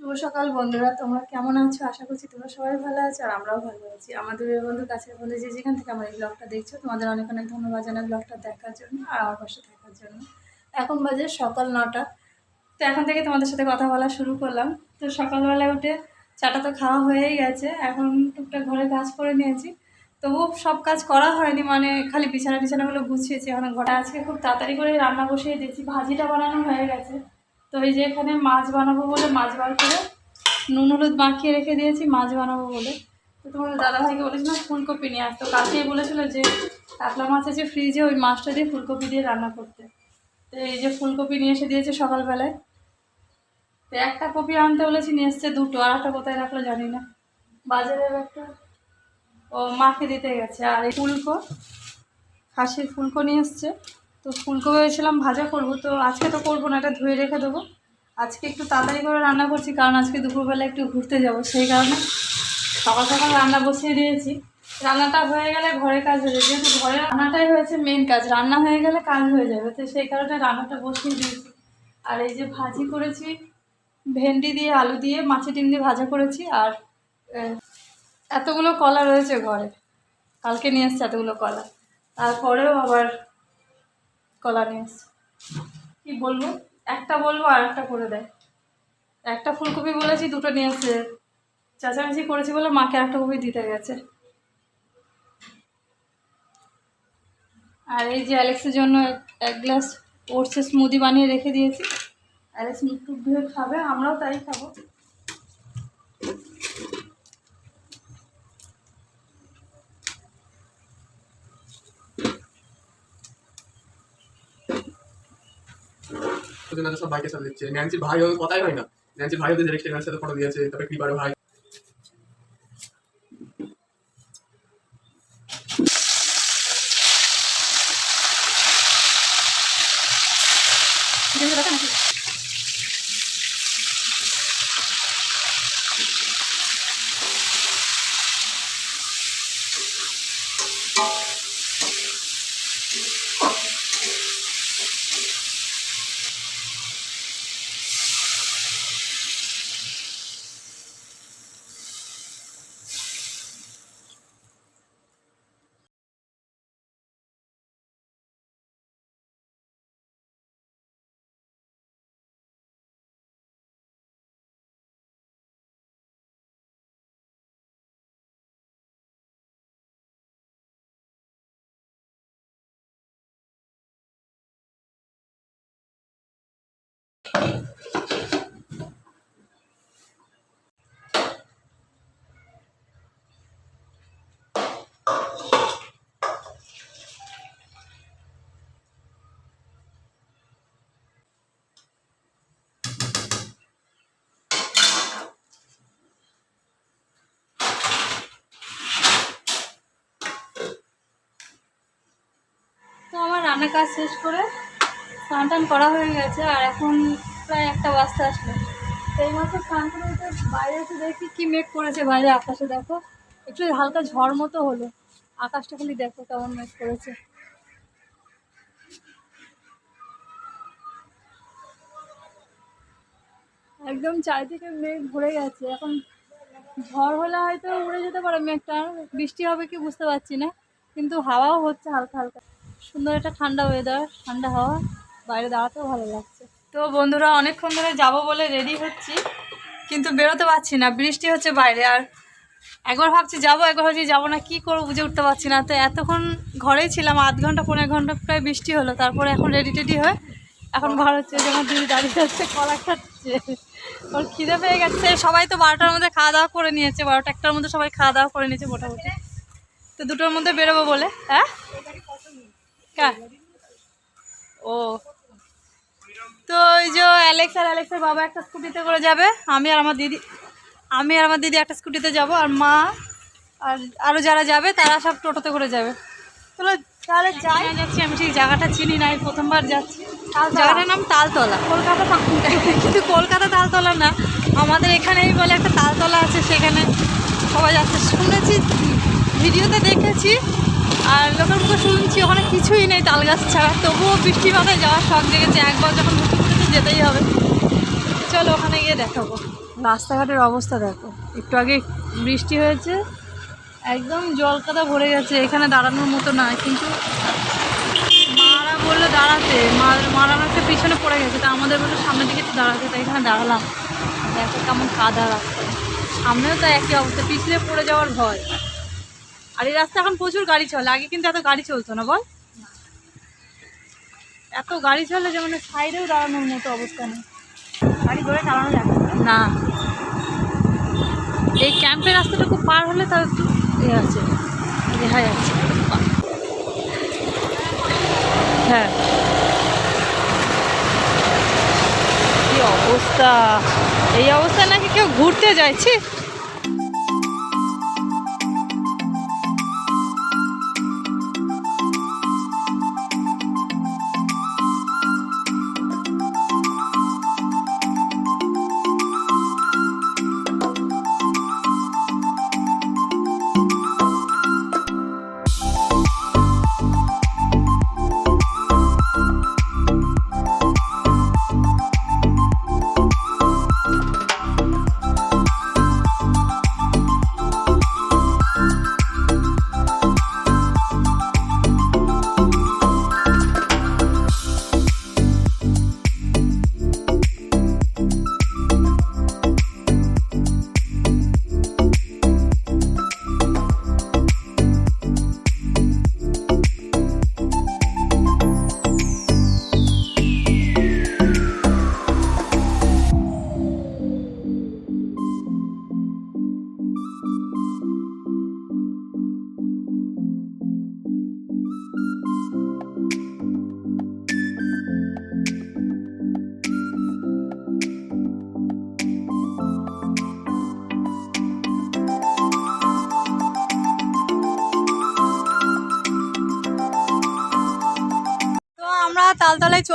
শুভ সকাল বন্ধুরা, তোমরা কেমন আছো? আশা করছি তোমরা সবাই ভালো আছো আর আমরাও ভালো আছি। আমাদের বন্ধু, কাছের বন্ধু যে যেখান থেকে আমার এই ব্লগটা দেখছ, তোমাদের অনেক অনেক ধন্যবাদ জানাই ব্লগটা দেখার জন্য আর আমার পাশে থাকার জন্য। এখন বাজে সকাল নটা। তো এখন থেকে তোমাদের সাথে কথা বলা শুরু করলাম। তো সকালবেলা উঠে চাটা তো খাওয়া হয়েই গেছে। এখন টুকটাক ঘরে কাজ করে নিয়েছি। তবুও সব কাজ করা হয়নি মানে খালি বিছানা বিছানাগুলো গুছিয়েছি। এখন ঘটা আজকে খুব তাড়াতাড়ি করে রান্না বসিয়ে দিয়েছি। ভাজিটা বানানো হয়ে গেছে। তো এই যে এখানে মাছ বানাবো বলে মাছ বার করে নুন হলুদ মাখিয়ে রেখে দিয়েছি, মাছ বানাবো বলে। তো তোমাদের দাদাভাইকে বলেছিলাম ফুলকপি নিয়ে আসতো। কালকেই বলেছিল যে কাতলা মাছ আছে ফ্রিজে ওই মাছটা দিয়ে ফুলকপি দিয়ে রান্না করতে। তো এই যে ফুলকপি নিয়ে এসে দিয়েছে সকালবেলায়। তো একটা কপি আনতে বলেছি, নিয়ে এসছে দুটো। আর একটা কোথায় রাখল জানি না। বাজারের একটা। ও মাকে দিতে গেছে। আর এই ফুলকো, খাসির ফুলকো নিয়ে এসছে। তো ফুলকপি ভেবেছিলাম ভাজা করব, তো আজকে তো করব না, এটা ধুয়ে রেখে দেবো। আজকে একটু তাড়াতাড়ি করে রান্না করছি, কারণ আজকে দুপুরবেলা একটু ঘুরতে যাব, সেই কারণে সকাল সকাল রান্না বসিয়ে দিয়েছি। রান্নাটা হয়ে গেলে ঘরে কাজ হয়ে যাবে, যেহেতু ঘরে রান্নাটাই হয়েছে মেন কাজ, রান্না হয়ে গেলে কাজ হয়ে যাবে, তো সেই কারণে রান্নাটা বসিয়ে দিয়েছি। আর এই যে ভাজি করেছি, ভেন্ডি দিয়ে, আলু দিয়ে, মাছের ডিম দিয়ে ভাজা করেছি, আর এতগুলো কলা রয়েছে ঘরে, কালকে নিয়ে এসছে এতগুলো কলা। তারপরেও আবার কলা নিয়ে কি বলব? একটা বলব আর একটা করে দেয়। একটা ফুলকপি বলেছি, দুটো নিয়ে এসছে চাচামেচি করেছি বলে মাকে একটা কপি দিতে গেছে। আর এই যে অ্যালেক্সের জন্য এক- গ্লাস ওটসের স্মুদি বানিয়ে রেখে দিয়েছি। অ্যালেক্স মুখ টুক ধুয়ে খাবে, আমরাও তাই খাব। আগে সব ভাইকে সাথে দিচ্ছে। ন্যান্সির ভাই ওর কথাই হয় না। ন্যান্সির ভাই ওদের ডিরেক্টর সাথে ফটো দিয়েছে, তারপরে বারো ভাই দেখে দেখা নাকি তো আমার রান্না কাজ শেষ করে স্নান টান করা হয়ে গেছে, আর এখন প্রায় একটা বাজতে আসলো। তো এই মাসে স্নান করে বাইরে এসে দেখি কি মেঘ করেছে বাইরে আকাশে, দেখো। একটু হালকা ঝড় মতো হলো। আকাশটা খালি দেখো কেমন মেঘ করেছে। একদম চারিদিকে মেঘ ভরে গেছে। এখন ঝড় হলে হয়তো উড়ে যেতে পারে মেঘটা। বৃষ্টি হবে কি বুঝতে পারছি না। কিন্তু হাওয়াও হচ্ছে হালকা হালকা। সুন্দর একটা ঠান্ডা ওয়েদার ঠান্ডা হাওয়া, বাইরে দাঁড়াতেও ভালো লাগছে। তো বন্ধুরা, অনেকক্ষণ ধরে যাব বলে রেডি হচ্ছি, কিন্তু বেরোতে পারছি না, বৃষ্টি হচ্ছে বাইরে, আর একবার ভাবছি যাব, একবার ভাবছি যাব না, কি করব বুঝে উঠতে পারছি না। তো এতক্ষণ ঘরেই ছিলাম, আধ ঘণ্টা, পনেরো ঘণ্টা প্রায় বৃষ্টি হলো, তারপরে এখন রেডি টেডি হয়ে এখন ঘর হচ্ছে যে আমার দিদি দাঁড়িয়ে যাচ্ছে কলা খাচ্ছে। ওর খিদে পেয়ে গেছে, সবাই তো বারোটার মধ্যে খাওয়া দাওয়া করে নিয়েছে, বারোটা একটার মধ্যে সবাই খাওয়া দাওয়া করে নিয়েছে মোটামুটি। তো দুটোর মধ্যে বেরোবো বলে হ্যাঁ? ও। তো ওই যে অ্যালেক্স আর অ্যালেক্সের বাবা একটা স্কুটিতে করে যাবে। আমি আর আমার দিদি আমি আর আমার দিদি একটা স্কুটিতে যাব আর মা আর আরও যারা যাবে তারা সব টোটোতে করে যাবে। চলো তাহলে যাই। যাচ্ছি আমি ঠিক জায়গাটা চিনি না আমি প্রথমবার যাচ্ছি। জায়গাটার নাম তালতলা। কলকাতা কিন্তু কলকাতা তালতলা না। আমাদের এখানেই বলে একটা তালতলা আছে সেখানে সবাই যাচ্ছে। শুনেছি ভিডিওতে দেখেছি আর লোকের মুখে শুনছি ওখানে কিছুই নেই তাল গাছ ছাড়া। তবুও বৃষ্টি মাথায় যাওয়ার শখ জেগেছে, একবার যখন মুখে যেতেই হবে। চলো ওখানে গিয়ে দেখাবো। রাস্তাঘাটের অবস্থা দেখো। একটু আগে বৃষ্টি হয়েছে, একদম জল কাদা ভরে গেছে, এখানে দাঁড়ানোর মতো না, কিন্তু মারা বলল দাঁড়াতে, মারা একটা পিছনে পড়ে গেছে, তা আমাদের বলল সামনের দিকে একটু দাঁড়াতে, তাই এখানে দাঁড়ালাম। দেখো কেমন কাদা রাস্তায় সামনেও তো একই অবস্থা পিছলে পড়ে যাওয়ার ভয়। আর এই রাস্তা এখন প্রচুর গাড়ি চলে, আগে কিন্তু এত গাড়ি চলতো না, বল। এত গাড়ি চলে যে মানে সাইডেও দাঁড়ানোর মতো অবস্থা নেই। গাড়ি ধরে চালানো যাবে না। এই ক্যাম্পের রাস্তাটুকু পার হলে তার একটু এ আছে, রেহাই আছে। হ্যাঁ। কি অবস্থা? এই অবস্থায় নাকি কেউ ঘুরতে যাইছি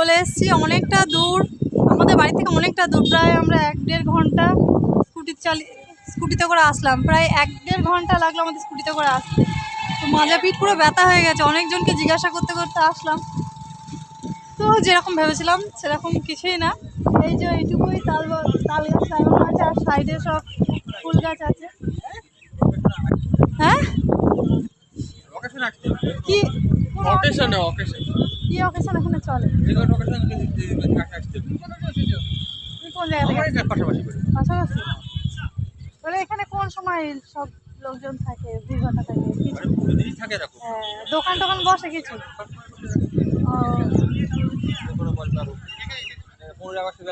চলে এসেছি অনেকটা দূর, আমাদের বাড়ি থেকে অনেকটা দূর, প্রায় আমরা এক দেড় ঘণ্টা স্কুটি চালি, স্কুটিতে করে আসলাম। প্রায় এক দেড় ঘণ্টা লাগল আমাদের স্কুটিতে করে আসতে। তো মাজা পিঠ পুরো ব্যথা হয়ে গেছে, অনেকজনকে জিজ্ঞাসা করতে করতে আসলাম। তো যেরকম ভেবেছিলাম, সেরকম কিছুই না। এই যে এইটুকুই তাল তাল গাছ লাগানো আছে, আর সাইডে সব ফুল গাছ আছে। হ্যাঁ? অকেশন আসছে কি? অকেশন অকেশন কি অকেশন এখানে চলে? অকেশন আসছে তুমি কোন জায়গা থেকে আমার পাশাপাশি পাশাপাশি? তাহলে এখানে কোন সময় সব লোকজন থাকে ভাটা থাকে? কিছু? থাকে হ্যাঁ, দোকান টোকান বসে কিছু?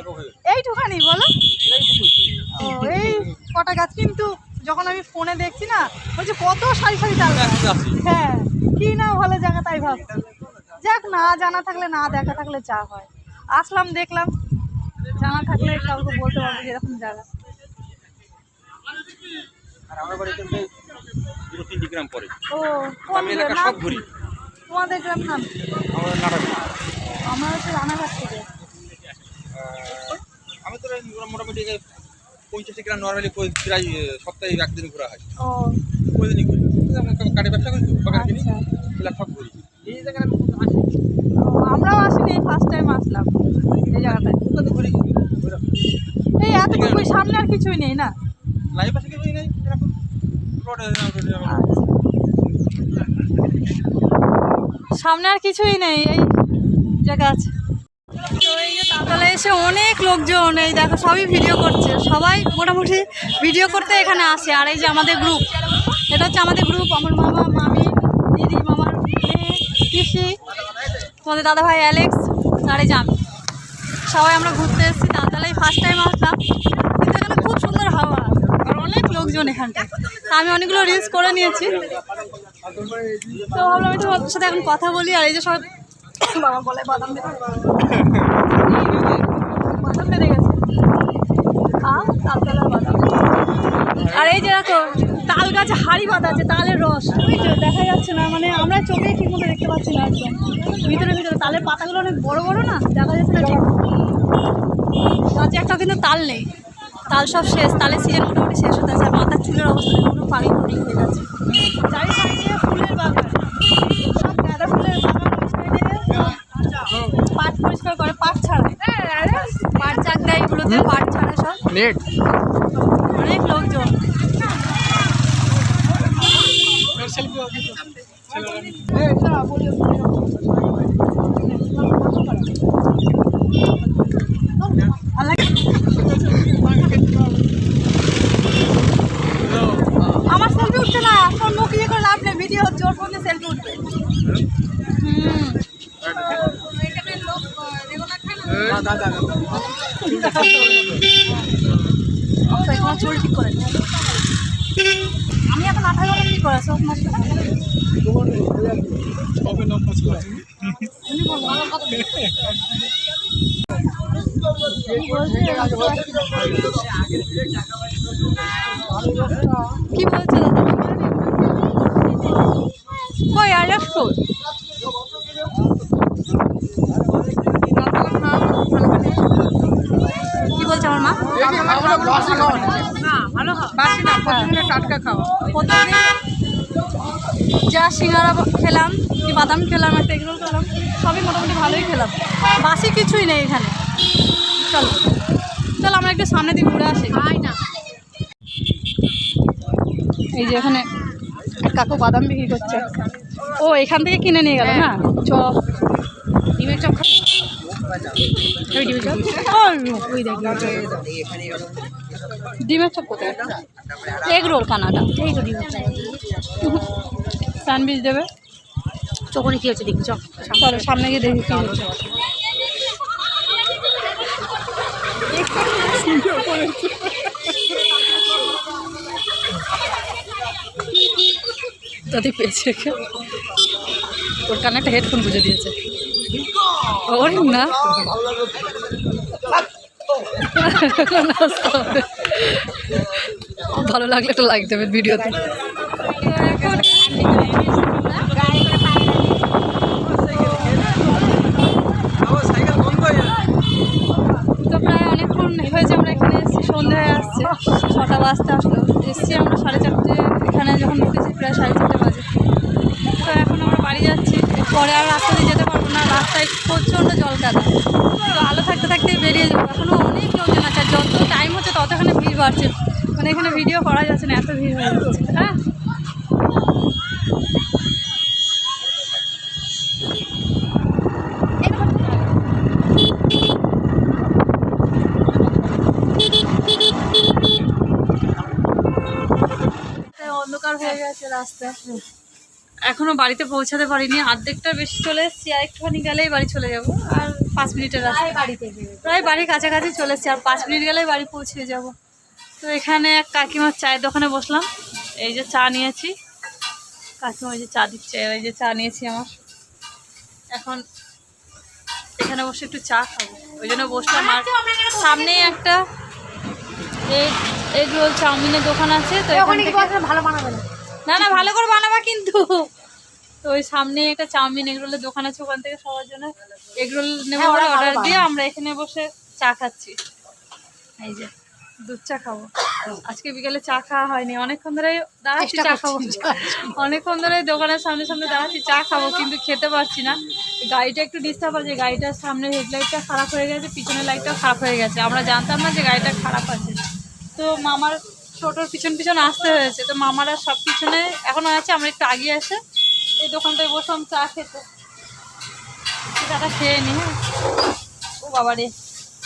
হয়ে এইটুখানি বলো। এই কটা গাছ কিন্তু যখন আমি ফোনে দেখছি না বলছি কত সারি সারি তাল গাছ। হ্যাঁ কি না ভালো জায়গা তাই ভাবছি। যাক না জানা থাকলে না দেখা থাকলে যা হয়। আসলাম দেখলাম। জানা থাকলে কাউকে বলতে পারব যে এরকম জায়গা। তোমাদের গ্রাম নাম? আমার হচ্ছে রানাঘাট থেকে। আমি তো এই মোটামুটি এই পঞ্চাশটি গ্রাম নর্মালি প্রায় সপ্তাহে একদিন ঘোরা হয়। ও। ওই দিনই ঘুরি? যেমন ব্যবসা করি তো? বাগান কিনি আচ্ছা। সব ঘুরি। এই জায়গায় আমি আসি আমরাও আসিনি ফার্স্ট টাইম আসলাম। এই জায়গাটায়। ঘুরি এই এতটুকুই সামনে আর কিছুই নেই না? লাইভ আছে কি নেই? এরকম সামনে আর কিছুই নেই এই জায়গা আছে এসে অনেক লোকজন, এই দেখো সবই ভিডিও করছে। সবাই মোটামুটি ভিডিও করতে এখানে আসে, আর এই যে আমাদের গ্রুপ এটা হচ্ছে আমাদের গ্রুপ আমার মামা, মামি, দিদি মামার মেয়ে, পিসি, তোমাদের দাদা ভাই অ্যালেক্স আর এই যে আমি। সবাই আমরা ঘুরতে এসেছি তালতলায় ফার্স্ট টাইম আসলাম। কিন্তু এখানে খুব সুন্দর হাওয়া, আর অনেক লোকজন এখানটায়। আমি অনেকগুলো রিলস করে নিয়েছি। তো ভাবলাম একটু ওর সাথে এখন কথা বলি, আর এই যে সব বাবা বলে বাদাম বেঁধে গেছে আহ, তালতলার বাদাম। আর এই যে দেখো, তাল গাছে হাড়ি বাঁধা আছে, তালের রস। ওই যে দেখা যাচ্ছে না মানে আমরা চোখে ঠিক মতো দেখতে পাচ্ছি না একদম। ভিতরে ভিতরে, তালের পাতাগুলো অনেক বড় বড় না, দেখা যাচ্ছে না গাছে একটা কিন্তু তাল নেই। তাল সব শেষ, তালের সিজন মোটামুটি শেষ হতে আছে আর মাথার চুলের অবস্থা কোনো পানি পড়ি হয়ে যাচ্ছে ফুলের পাট পরিষ্কার করে, পাট ছাড়ায়। পাট চাক দেয় পাট ছাড়ে নেট। অনেক লোকজন। আমার সেলফি উঠছে না। মুখ ইয়ে করে লাভ নেই। ভিডিও হচ্ছে ওর ফোনে সেলফি উঠবে। হুম। অবশ্যই তোমার চুল ঠিক করে নে। আমি এখন আঠা গেলাম কি করে? সব গেছে। কি বলছে দাদা? কই আলাস কই কি বলছে আমার মা বাসি না প্রতিদিনে টাটকা খাওয়া প্রতিদিন যা সিঙ্গারা খেলাম কি বাদাম খেলাম একটা এগুলো খেলাম সবই মোটামুটি ভালোই খেলাম। বাসি কিছুই নেই এখানে। চলো। চলো আমরা একটু সামনে দিকে ঘুরে আসি। না এই যে এখানে কাকু বাদাম বিক্রি করছে। ও এখান থেকে কিনে নিয়ে গেল না? চপ ডিমের চপ ডিমের চপ কোথায়? Egg roll Canada. এই তো ডিমের চপ। স্যান্ডউইচ দেবে? চোখনে কি হচ্ছে দেখি চল চলো সামনে গিয়ে দেখি কি হচ্ছে। দাদি পেয়েছে? ওর কানে একটা হেডফোন গুঁজে দিয়েছে। না? ভালো লাগলে তো লাইক দেবে ভিডিওতে। ছটা বাজতে আসলো। এসেছি আমরা সাড়ে চারটে, এখানে যখন ঢুকেছি প্রায় সাড়ে চারটে বাজে। তো এখন আমরা বাড়ি যাচ্ছি পরে আর রাস্তা দিয়ে যেতে পারব না। রাস্তায় প্রচণ্ড জল কাদা তো আলো থাকতে থাকতে বেরিয়ে যাব। এখনও অনেক লোকজন আছে, আর যত টাইম হচ্ছে তত এখানে ভিড় বাড়ছে। মানে এখানে ভিডিও করা যাচ্ছে না, এত ভিড় হয়ে যাচ্ছে। হ্যাঁ? অন্ধকার হয়ে গেছে রাস্তা এখনও বাড়িতে পৌঁছাতে পারিনি। অর্ধেকটা বেশি চলে এসেছি আর একটুখানি গেলেই বাড়ি চলে যাব। আর পাঁচ মিনিটের রাস্তা। বাড়িতে প্রায় বাড়ির কাছাকাছি চলে এসেছি আর পাঁচ মিনিট গেলেই বাড়ি পৌঁছে যাব। তো এখানে এক কাকিমার চায়ের দোকানে বসলাম। এই যে চা নিয়েছি। কাকিমা ওই যে চা দিচ্ছে এই যে চা নিয়েছি আমার। এখন এখানে বসে একটু চা খাব। ওই জন্য বসলাম। আর সামনেই একটা এগ রোল চাউমিনের দোকান আছে তো ভালো বানাবে না। না না ভালো করে বানাবা কিন্তু। তো ওই সামনে একটা চাউমিন এগরোলের দোকান আছে ওখান থেকে সবার জন্য এগরোল নেব হ্যাঁ, ওরা অর্ডার দিয়ে আমরা এখানে বসে চা খাচ্ছি। এই যে দুধ চা খাব। আজকে বিকেলে চা খাওয়া হয়নি। অনেকক্ষণ ধরে দাঁড়াচ্ছি চা খাব। অনেকক্ষণ ধরে দোকানের সামনে সামনে দাঁড়াচ্ছি চা খাব কিন্তু খেতে পারছি না। গাড়িটা একটু ডিস্টার্ব আছে গাড়িটার সামনের হেডলাইটটা খারাপ হয়ে গেছে পিছনের লাইটটাও খারাপ হয়ে গেছে। আমরা জানতাম না যে গাড়িটা খারাপ আছে। তো মামার টোটোর পিছন পিছন আসতে হয়েছে। তো মামারা সব পিছনে এখনও আছে, আমরা একটু আগিয়ে আসে এই দোকানটায় বসলাম চা খেতে। চাটা খেয়ে নি হ্যাঁ। ও বাবা রে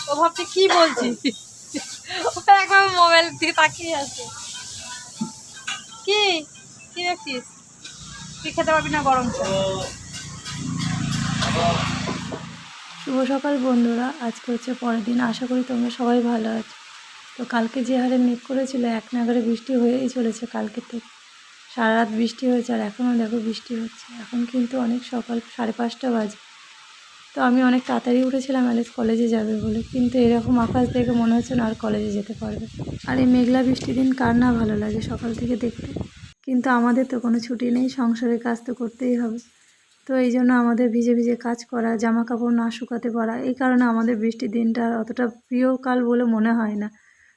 ও ভাবছে কি বলছি? ওটা একবার মোবাইল দিকে তাকিয়ে আছে। কি? কি দেখছিস? তুই খেতে পারবি না গরম চা? শুভ সকাল বন্ধুরা, আজকে হচ্ছে পরের দিন। আশা করি তোমরা সবাই ভালো আছো। তো কালকে যে হারে মেঘ করেছিল, এক নাগারে বৃষ্টি হয়েই চলেছে কালকে থেকে সারা রাত বৃষ্টি হয়েছে আর এখনও দেখো বৃষ্টি হচ্ছে। এখন কিন্তু অনেক সকাল, সাড়ে পাঁচটা বাজে। তো আমি অনেক তাড়াতাড়ি উঠেছিলাম অ্যালিস কলেজে যাবে বলে। কিন্তু এরকম আকাশ দেখে মনে হচ্ছে না আর কলেজে যেতে পারবে। আর এই মেঘলা বৃষ্টির দিন কার না ভালো লাগে সকাল থেকে দেখতে। কিন্তু আমাদের তো কোনো ছুটি নেই, সংসারের কাজ তো করতেই হবে। তো এই জন্য আমাদের ভিজে ভিজে কাজ করা, জামা কাপড় না শুকাতে পারা, এই কারণে আমাদের বৃষ্টির দিনটা অতটা প্রিয় কাল বলে মনে হয় না।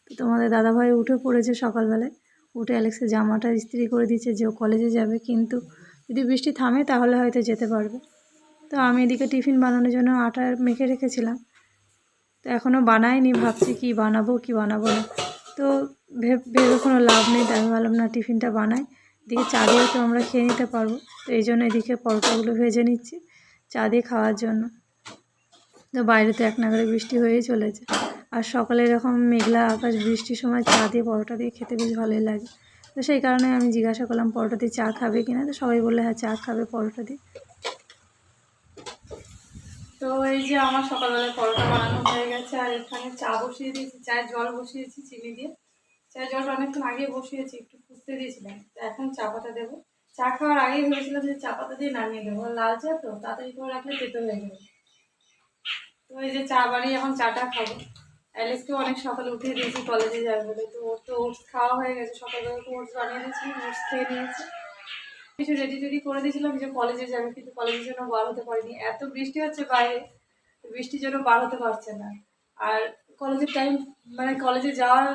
তো তোমাদের দাদাভাই উঠে পড়েছে সকালবেলায়। উঠে অ্যালেক্সের জামাটা ইস্ত্রি করে দিচ্ছে যে ও কলেজে যাবে, কিন্তু যদি বৃষ্টি থামে তাহলে হয়তো যেতে পারবে। তো আমি এদিকে টিফিন বানানোর জন্য আটা মেখে রেখেছিলাম। তো এখনও বানাইনি ভাবছি কি বানাবো কি বানাবো না। তো ভেব- কোনো লাভ নেই, তাই ভাবলাম না টিফিনটা বানাই। এদিকে চা দিয়েও তো আমরা খেয়ে নিতে পারব। তো এই জন্য এদিকে পরোটাগুলো ভেজে নিচ্ছি, চা দিয়ে খাওয়ার জন্য। তো বাইরে তো এক নাগারে বৃষ্টি হয়েই চলেছে। আর সকালে এরকম মেঘলা আকাশ, বৃষ্টির সময় চা দিয়ে পরোটা দিয়ে খেতে বেশ ভালোই লাগে। তো সেই কারণে আমি জিজ্ঞাসা করলাম, পরোটা দিয়ে চা খাবে কিনা তো সবাই বললে হ্যাঁ চা খাবে পরোটা দিয়ে। তো এই যে আমার সকালবেলা পরোটা বানানো হয়ে গেছে, আর এখানে চা বসিয়ে দিয়েছি, চায়ের জল বসিয়েছি চিনি দিয়ে। চায়ের জলটা অনেকক্ষণ আগে বসিয়েছি, একটু ফুটতে দিয়েছিলাম। তো এখন চা পাতা দেবো। চা খাওয়ার আগেই ভেবেছিলাম যে চা পাতা দিয়ে নামিয়ে দেবো লাল চা তো, তাড়াতাড়ি করে রাখলে তেতো হয়ে যাবে। তো এই যে চা বানিয়ে এখন চাটা খাব। অ্যালেক্সকে অনেক সকালে উঠিয়ে দিয়েছি, কলেজে যাবে বলে তো ওর তো ওটস খাওয়া হয়ে গেছে, সকালবেলা তো ওটস বানিয়ে দিয়েছি, ওটস খেয়ে নিয়েছে। কিছু রেডি টেডি করে দিয়েছিলাম যে কলেজে যাবে, কিন্তু কলেজের জন্য বার হতে পারিনি। এত বৃষ্টি হচ্ছে বাইরে, বৃষ্টির জন্য বার হতে পারছে না। আর কলেজের টাইম মানে কলেজে যাওয়ার,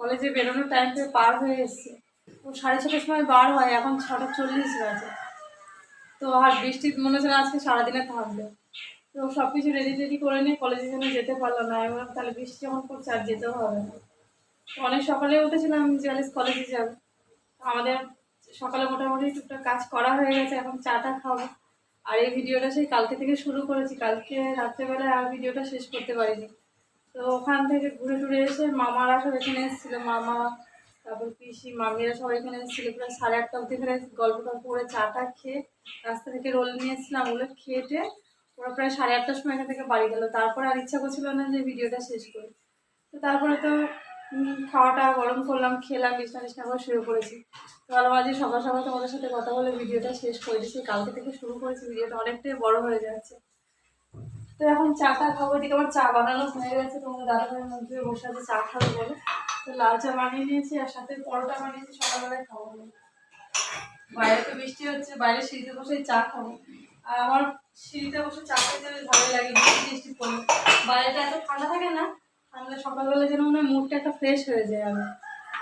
কলেজে বেরোনোর টাইমটা পার হয়ে এসছে। তো সাড়ে ছটার সময় বার হয়, এখন ছটা চল্লিশ বাজে। তো আর বৃষ্টি মনে হচ্ছে আজকে সারাদিনে থাকবে তো সব কিছু রেডি টেডি করে নিয়ে কলেজের জন্য যেতে পারলাম না। বললাম তাহলে বৃষ্টি যখন পড়ছে আর যেতেও হবে না। অনেক সকালে উঠেছিলাম যে আলিস কলেজে যাবে। আমাদের সকালে মোটামুটি টুকটাক কাজ করা হয়ে গেছে, এখন চাটা খাব। আর এই ভিডিওটা সেই কালকে থেকে শুরু করেছি। কালকে রাত্রেবেলায় আর ভিডিওটা শেষ করতে পারিনি। তো ওখান থেকে ঘুরে টুরে এসে মামারা সব এখানে এসেছিল। মামা, তারপর পিসি, মামিরা সবাই এখানে এসেছিল। প্রায় সাড়ে আটটা অব্দি এখানে গল্প টল্প করে চাটা খেয়ে রাস্তা থেকে রোল নিয়ে এসেছিলাম। ওগুলো খেটে ওরা প্রায় সাড়ে আটটার সময় এখান থেকে বাড়ি গেলো। তারপর আর ইচ্ছা করছিল না যে ভিডিওটা শেষ করি। তো তারপরে তো খাওয়াটা গরম করলাম, খেলাম, বিছনা টিছনা করে শুরু করেছি তো ভালো আজকে সকাল সকাল তোমাদের সাথে কথা বলে ভিডিওটা শেষ করে দিচ্ছি। কালকে থেকে শুরু করেছি, ভিডিওটা অনেকটাই বড় হয়ে যাচ্ছে। তো এখন চাটা খাব, এদিকে আমার চা বানানো হয়ে গেছে। তোমাদের দাদা ভাইয়ের মধ্যে বসে আছে, চা খাবে বলে। তো লাল চা বানিয়ে নিয়েছি আর সাথে পরোটা বানিয়েছি, সকালবেলায় খাব বাইরে তো বৃষ্টি হচ্ছে, বাইরে সিঁড়িতে বসে চা খাব। আমার সিঁড়িতে বসে চা খেতে ভালোই লাগে বৃষ্টি বৃষ্টি বাইরেটা এত ঠান্ডা থাকে না, ঠান্ডা সকালবেলা যেন মনে হয় মুডটা একটা ফ্রেশ হয়ে যায় আমার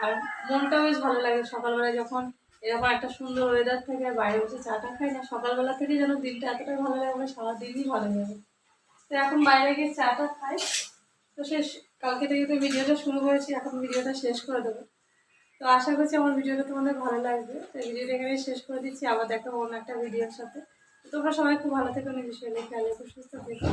আর মনটাও বেশ ভালো লাগে সকালবেলা যখন এরকম একটা সুন্দর ওয়েদার থাকে বাইরে বসে চাটা খাই না, সকালবেলা থেকে যেন দিনটা এতটাই ভালো লাগে, আমার সারাদিনই ভালো লাগে। তো এখন বাইরে গিয়ে চাটা খাই। তো শেষ, কালকে থেকে তো ভিডিওটা শুরু করেছি এখন ভিডিওটা শেষ করে দেবো। তো আশা করছি আমার ভিডিওটা তোমাদের ভালো লাগবে। তো ভিডিওটা এখানে শেষ করে দিচ্ছি, আবার দেখা অন্য একটা ভিডিওর সাথে। তোমরা সবাই খুব ভালো থেকো অনেক বিষয় খেয়াল রেখো সুস্থ থেকো।